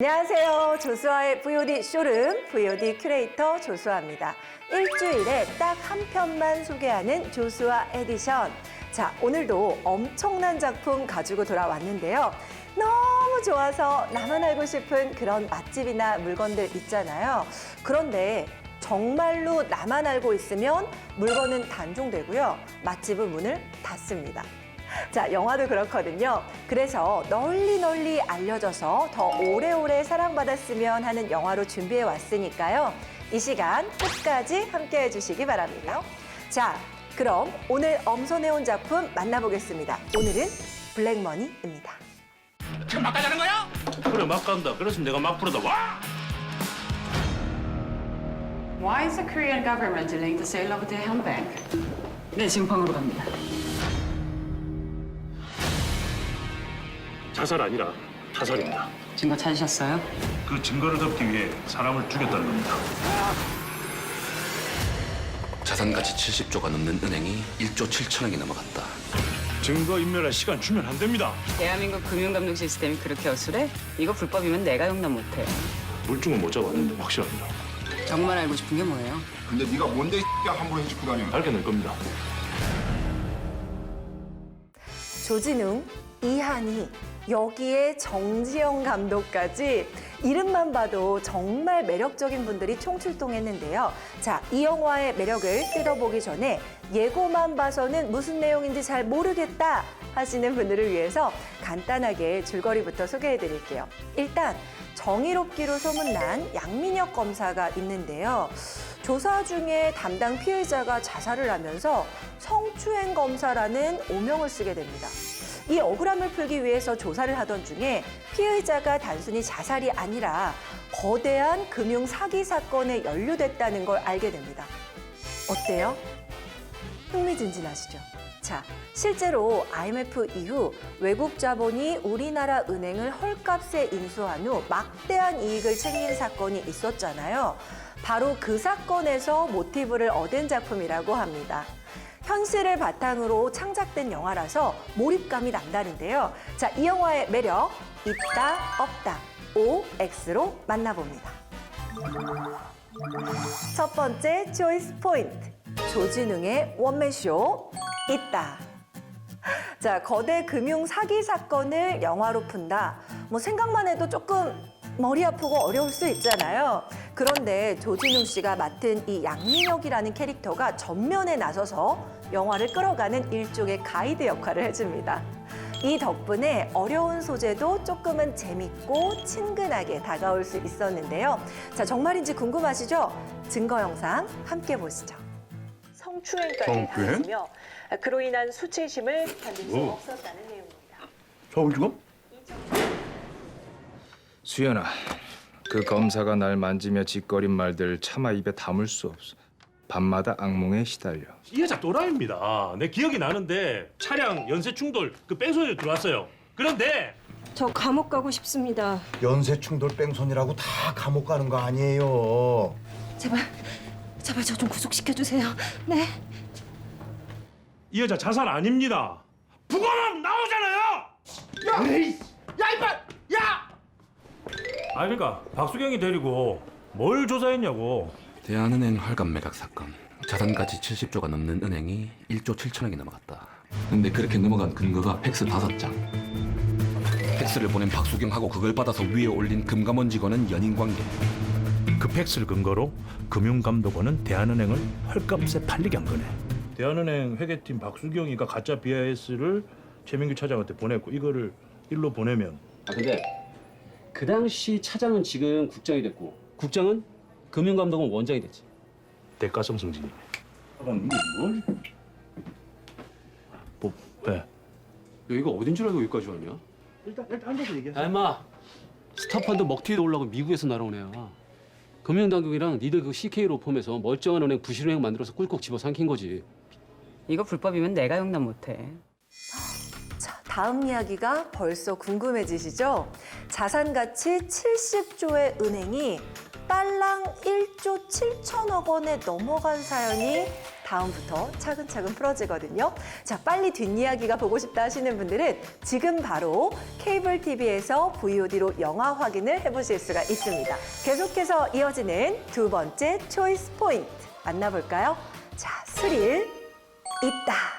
안녕하세요. 조수아의 VOD 쇼룸 VOD 큐레이터 조수아입니다. 일주일에 딱 한 편만 소개하는 조수아 에디션. 자, 오늘도 엄청난 작품 가지고 돌아왔는데요. 너무 좋아서 나만 알고 싶은 그런 맛집이나 물건들 있잖아요. 그런데 정말로 나만 알고 있으면 물건은 단종되고요. 맛집은 문을 닫습니다. 자, 영화도 그렇거든요. 그래서 널리 널리 알려져서 더 오래오래 사랑받았으면 하는 영화로 준비해 왔으니까요. 이 시간 끝까지 함께 해주시기 바랍니다. 자, 그럼 오늘 엄선해온 작품 만나보겠습니다. 오늘은 블랙머니입니다. 지금 막 가자는 거야? 그래 막 간다. 그래서 내가 막 부르다 와. Why is the Korean government delaying the sale of the handbag? 네, 지금 방으로 갑니다. 자살 아니라 타살입니다. 증거 찾으셨어요? 그 증거를 덮기 위해 사람을 죽였다는 겁니다. 자산 가치 70조가 넘는 은행이 1조 7천억이 넘어갔다. 증거 인멸할 시간 주면 안 됩니다. 대한민국 금융감독 시스템이 그렇게 어수래? 이거 불법이면 내가 용납 못해. 물증은 못 잡았는데 확실합니다. 정말 알고 싶은 게 뭐예요? 근데 네가 뭔데 이 X야 함부로 해주고 다녀 밝혀낼 겁니다. 조진웅, 이한희, 여기에 정지영 감독까지 이름만 봐도 정말 매력적인 분들이 총출동했는데요. 자, 이 영화의 매력을 뜯어보기 전에 예고만 봐서는 무슨 내용인지 잘 모르겠다 하시는 분들을 위해서 간단하게 줄거리부터 소개해 드릴게요. 일단 정의롭기로 소문난 양민혁 검사가 있는데요. 조사 중에 담당 피해자가 자살을 하면서 성추행 검사라는 오명을 쓰게 됩니다. 이 억울함을 풀기 위해서 조사를 하던 중에 피해자가 단순히 자살이 아니라 거대한 금융 사기 사건에 연루됐다는 걸 알게 됩니다. 어때요? 흥미진진하시죠? 자, 실제로 IMF 이후 외국 자본이 우리나라 은행을 헐값에 인수한 후 막대한 이익을 챙긴 사건이 있었잖아요. 바로 그 사건에서 모티브를 얻은 작품이라고 합니다. 현실을 바탕으로 창작된 영화라서 몰입감이 남다른데요. 자, 이 영화의 매력 있다 없다 OX로 만나봅니다. 첫 번째 초이스 포인트. 조진웅의 원맨쇼 있다. 자, 거대 금융 사기 사건을 영화로 푼다. 뭐 생각만 해도 조금 머리 아프고 어려울 수 있잖아요. 그런데 조진웅 씨가 맡은 이 양민혁이라는 캐릭터가 전면에 나서서 영화를 끌어가는 일종의 가이드 역할을 해줍니다. 이 덕분에 어려운 소재도 조금은 재밌고 친근하게 다가올 수 있었는데요. 자, 정말인지 궁금하시죠? 증거 영상 함께 보시죠. 성추행까지 성추행? 당했으며 그로 인한 수치심을 견딜 수 오. 없었다는 내용입니다. 서울중업? 수연아, 그 검사가 날 만지며 짓거린 말들 차마 입에 담을 수 없어. 밤마다 악몽에 시달려. 이 여자 또라이입니다. 내 기억이 나는데 차량 연쇄 충돌 그 뺑소니로 들어왔어요. 그런데 저 감옥 가고 싶습니다. 연쇄 충돌 뺑소니라고 다 감옥 가는 거 아니에요 제발, 제발 저 좀 구속시켜 주세요. 네. 이 여자 자살 아닙니다. 부검하면 나오잖아요. 야, 야 이봐, 야. 아 그러니까 박수경이 데리고 뭘 조사했냐고. 대한은행 활감 매각 사건. 자산 가치 70조가 넘는 은행이 1조 7천억이 넘어갔다. 근데 그렇게 넘어간 근거가 팩스 다섯 장. 팩스를 보낸 박수경하고 그걸 받아서 위에 올린 금감원 직원은 연인 관계. 그 팩스를 근거로 금융감독원은 대한은행을 헐값에 팔리게 한 거네. 대한은행 회계팀 박수경이가 가짜 BIS를 최민규 차장한테 보냈고 이거를 일로 보내면 아 근데 그 당시 차장은 지금 국장이 됐고 국장은 금융감독원 원장이 됐지. 대가성 승진이. 뭘? 뭐, 네. 여기가 어딘 줄 알고 여기까지 왔냐? 일단 일단 앉아서 얘기해. 야 임마 스타펀드 먹튀에 올라고 미국에서 날아온 애야. 금융당국이랑 니들 그 CK로 폼에서 멀쩡한 은행 부실은행 만들어서 꿀꺽 집어 삼킨 거지. 이거 불법이면 내가 용납 못해. 자, 다음 이야기가 벌써 궁금해지시죠? 자산 가치 70조의 은행이 빨랑 1조 7천억 원에 넘어간 사연이 다음부터 차근차근 풀어지거든요. 자, 빨리 뒷이야기가 보고 싶다 하시는 분들은 지금 바로 케이블 TV에서 VOD로 영화 확인을 해보실 수가 있습니다. 계속해서 이어지는 두 번째 초이스 포인트 만나볼까요? 자, 스릴 있다.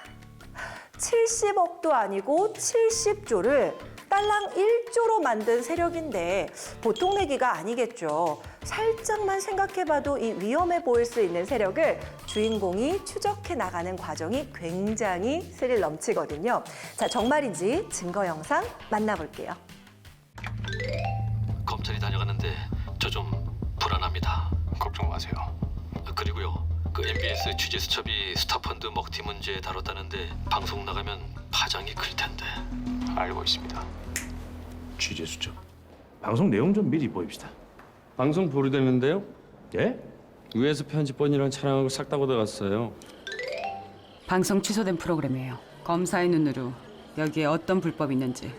70억도 아니고 70조를 딸랑 1조로 만든 세력인데 보통 내기가 아니겠죠. 살짝만 생각해봐도 이 위험해 보일 수 있는 세력을 주인공이 추적해 나가는 과정이 굉장히 스릴 넘치거든요. 자, 정말인지 증거 영상 만나볼게요. 검찰이 다녀가는데 저 좀 불안합니다. 걱정 마세요. 그리고요. 그 MBS 취재 수첩이 스타펀드 먹튀 문제 다뤘다는데 방송 나가면 파장이 클 텐데. 알고 있습니다. 취재 수첩. 방송 내용 좀 미리 보입시다. 방송 보류되는데요? 예? 위에서 편집본이랑 촬영하고 싹 다 걷어갔어요. 방송 취소된 프로그램이에요. 검사의 눈으로 여기에 어떤 불법이 있는지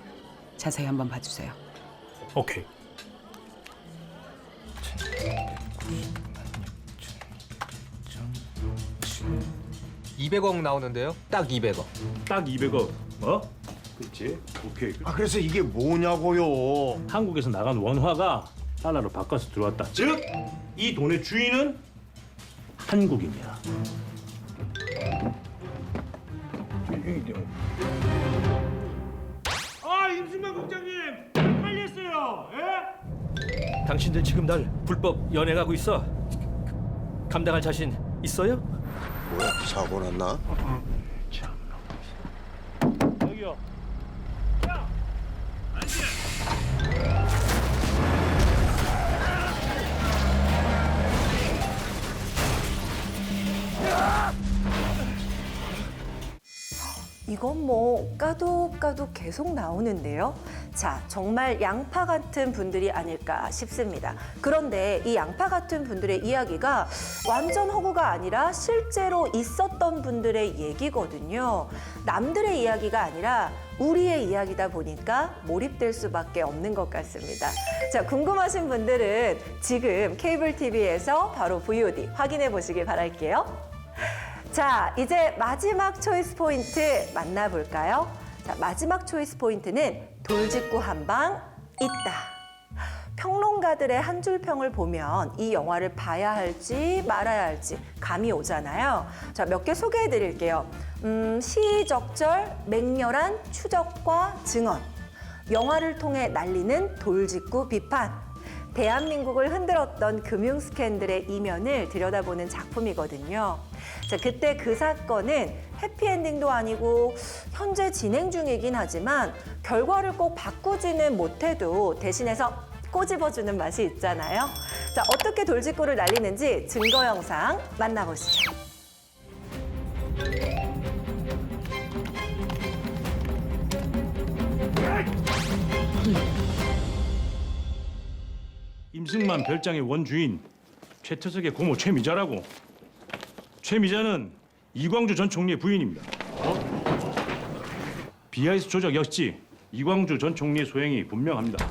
자세히 한번 봐주세요. 오케이. 200억 나오는데요? 딱 200억. 딱 200억. 어? 그렇지. 오케이. 아 그래서 이게 뭐냐고요? 한국에서 나간 원화가 달러로 바꿔서 들어왔다. 즉, 이 돈의 주인은 한국인이야. 아, 임승만 국장님, 빨리 했어요. 예? 당신들 지금 날 불법 연행하고 있어. 감당할 자신 있어요? 뭐야 사고 났나? 이건 뭐 까도 까도 계속 나오는데요. 자, 정말 양파 같은 분들이 아닐까 싶습니다. 그런데 이 양파 같은 분들의 이야기가 완전 허구가 아니라 실제로 있었던 분들의 얘기거든요. 남들의 이야기가 아니라 우리의 이야기다 보니까 몰입될 수밖에 없는 것 같습니다. 자, 궁금하신 분들은 지금 케이블 TV에서 바로 VOD 확인해 보시길 바랄게요. 자, 이제 마지막 초이스 포인트 만나볼까요? 자, 마지막 초이스 포인트는 돌직구 한 방 있다. 평론가들의 한 줄 평을 보면 이 영화를 봐야 할지 말아야 할지 감이 오잖아요. 자, 몇 개 소개해 드릴게요. 음, 시적절, 맹렬한 추적과 증언. 영화를 통해 날리는 돌직구 비판. 대한민국을 흔들었던 금융 스캔들의 이면을 들여다보는 작품이거든요. 자, 그때 그 사건은 해피엔딩도 아니고 현재 진행 중이긴 하지만 결과를 꼭 바꾸지는 못해도 대신해서 꼬집어주는 맛이 있잖아요. 자, 어떻게 돌직구를 날리는지 증거 영상 만나보시죠. 임승만 별장의 원주인 최태석의 고모 최미자라고. 최미자는 이광주 전 총리의 부인입니다. 어? BIS 조작 역시 이광주 전 총리의 소행이 분명합니다.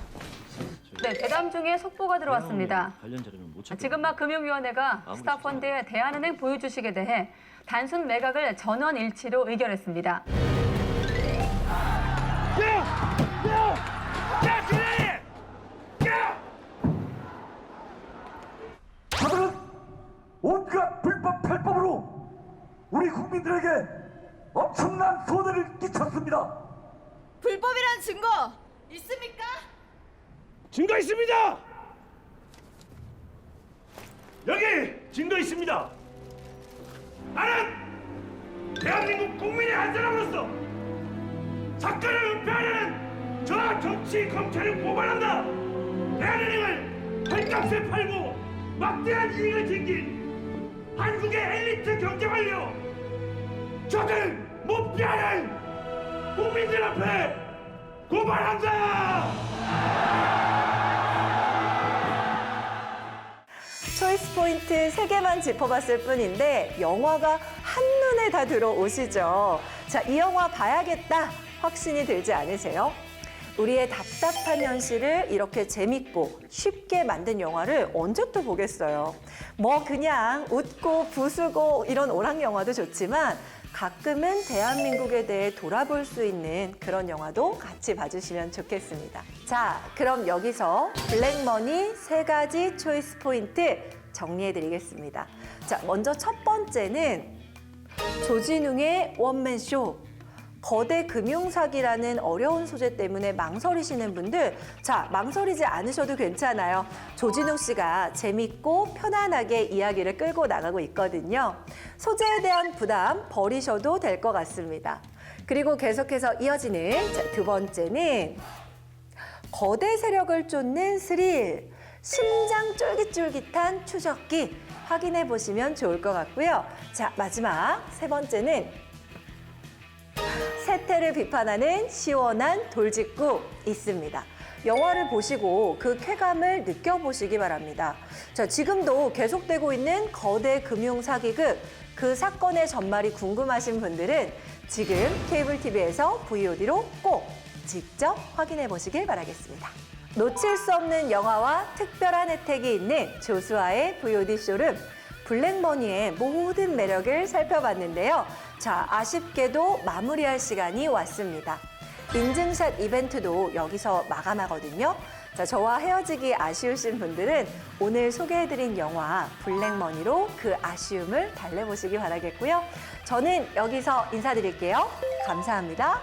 네, 대담 중에 속보가 들어왔습니다. 관련 자료는 못 지금 막 금융위원회가 스타펀드의 대한은행 보유 주식에 대해 단순 매각을 전원 일치로 의결했습니다. 국민들에게 엄청난 손해를 끼쳤습니다. 불법이란 증거 있습니까? 증거 있습니다. 여기 증거 있습니다. 나는 대한민국 국민의 한 사람으로서 사건을 은폐하려는 저 정치 검찰을 고발한다. 대한은행을 헐값에 팔고 막대한 이익을 챙긴 한국의 엘리트 경제 관료 저들 못 피하는 국민들 앞에 고발한다. 초이스 포인트 세개만 짚어봤을 뿐인데 영화가 한눈에 다 들어오시죠. 자, 이 영화 봐야겠다 확신이 들지 않으세요? 우리의 답답한 현실을 이렇게 재밌고 쉽게 만든 영화를 언제 또 보겠어요. 뭐 그냥 웃고 부수고 이런 오락 영화도 좋지만 가끔은 대한민국에 대해 돌아볼 수 있는 그런 영화도 같이 봐주시면 좋겠습니다. 자, 그럼 여기서 블랙머니 세 가지 초이스 포인트 정리해드리겠습니다. 자, 먼저 첫 번째는 조진웅의 원맨쇼. 거대 금융사기라는 어려운 소재 때문에 망설이시는 분들, 자, 망설이지 않으셔도 괜찮아요. 조진웅 씨가 재밌고 편안하게 이야기를 끌고 나가고 있거든요. 소재에 대한 부담 버리셔도 될 것 같습니다. 그리고 계속해서 이어지는 자, 두 번째는 거대 세력을 쫓는 스릴, 심장 쫄깃쫄깃한 추적기 확인해 보시면 좋을 것 같고요. 자, 마지막 세 번째는 세태를 비판하는 시원한 돌직구 있습니다. 영화를 보시고 그 쾌감을 느껴보시기 바랍니다. 자, 지금도 계속되고 있는 거대 금융 사기극 그 사건의 전말이 궁금하신 분들은 지금 케이블 TV에서 VOD로 꼭 직접 확인해 보시길 바라겠습니다. 놓칠 수 없는 영화와 특별한 혜택이 있는 조수아의 VOD 쇼룸 블랙머니의 모든 매력을 살펴봤는데요. 자, 아쉽게도 마무리할 시간이 왔습니다. 인증샷 이벤트도 여기서 마감하거든요. 자, 저와 헤어지기 아쉬우신 분들은 오늘 소개해드린 영화 블랙머니로 그 아쉬움을 달래보시기 바라겠고요. 저는 여기서 인사드릴게요. 감사합니다.